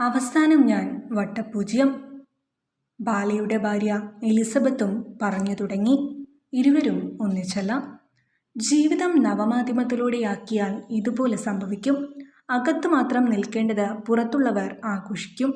അവസാനം ഞാൻ വട്ടപൂജ്യം. ബാലയുടെ ഭാര്യ എലിസബത്തും പറഞ്ഞു തുടങ്ങി. ഇരുവരും ഒന്നിച്ചല്ല. ജീവിതം നവമാധ്യമത്തിലൂടെയാക്കിയാൽ ഇതുപോലെ സംഭവിക്കും. അകത്ത് മാത്രം നിൽക്കേണ്ടത് പുറത്തുള്ളവർ ആഘോഷിക്കും.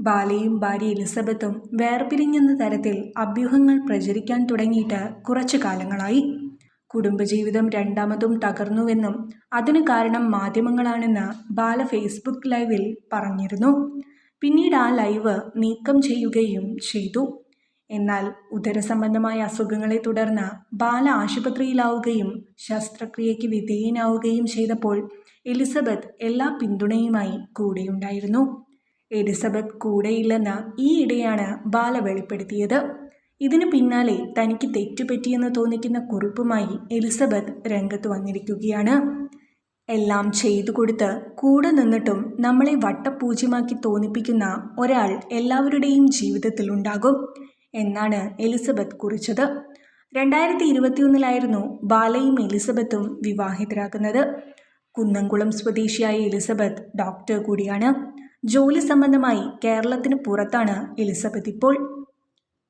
ബാലയും ഭാര്യ എലിസബത്തും വേർപിരിഞ്ഞെന്ന തരത്തിൽ അഭ്യൂഹങ്ങൾ പ്രചരിക്കാൻ തുടങ്ങിയിട്ട് കുറച്ചു കാലങ്ങളായി. കുടുംബജീവിതം രണ്ടാമതും തകർന്നുവെന്നും അതിന് കാരണം മാധ്യമങ്ങളാണെന്ന് ബാല ഫേസ്ബുക്ക് ലൈവിൽ പറഞ്ഞിരുന്നു. പിന്നീട് ആ ലൈവ് നീക്കം ചെയ്യുകയും ചെയ്തു. എന്നാൽ ഉദരസംബന്ധമായ അസുഖങ്ങളെ തുടർന്ന് ബാല ആശുപത്രിയിലാവുകയും ശസ്ത്രക്രിയയ്ക്ക് വിധേയനാവുകയും ചെയ്തപ്പോൾ എലിസബത്ത് എല്ലാ പിന്തുണയുമായി കൂടെയുണ്ടായിരുന്നു. എലിസബത്ത് കൂടെയില്ലെന്ന് ഈയിടെയാണ് ബാല വെളിപ്പെടുത്തിയത്. ഇതിനു പിന്നാലെ തനിക്ക് തെറ്റുപറ്റിയെന്ന് തോന്നിക്കുന്ന കുറിപ്പുമായി എലിസബത്ത് രംഗത്ത് വന്നിരിക്കുകയാണ്. എല്ലാം ചെയ്തു കൊടുത്ത് കൂടെ നിന്നിട്ടും നമ്മളെ വട്ടപൂജ്യമാക്കി തോന്നിപ്പിക്കുന്ന ഒരാൾ എല്ലാവരുടെയും ജീവിതത്തിൽ ഉണ്ടാകും എന്നാണ് എലിസബത്ത് കുറിച്ചത്. രണ്ടായിരത്തി ഇരുപത്തിയൊന്നിലായിരുന്നു ബാലയും എലിസബത്തും വിവാഹിതരാകുന്നത്. കുന്നംകുളം സ്വദേശിയായ എലിസബത്ത് ഡോക്ടർ കൂടിയാണ്. ജോലി സംബന്ധമായി കേരളത്തിന് പുറത്താണ് എലിസബത്ത് ഇപ്പോൾ.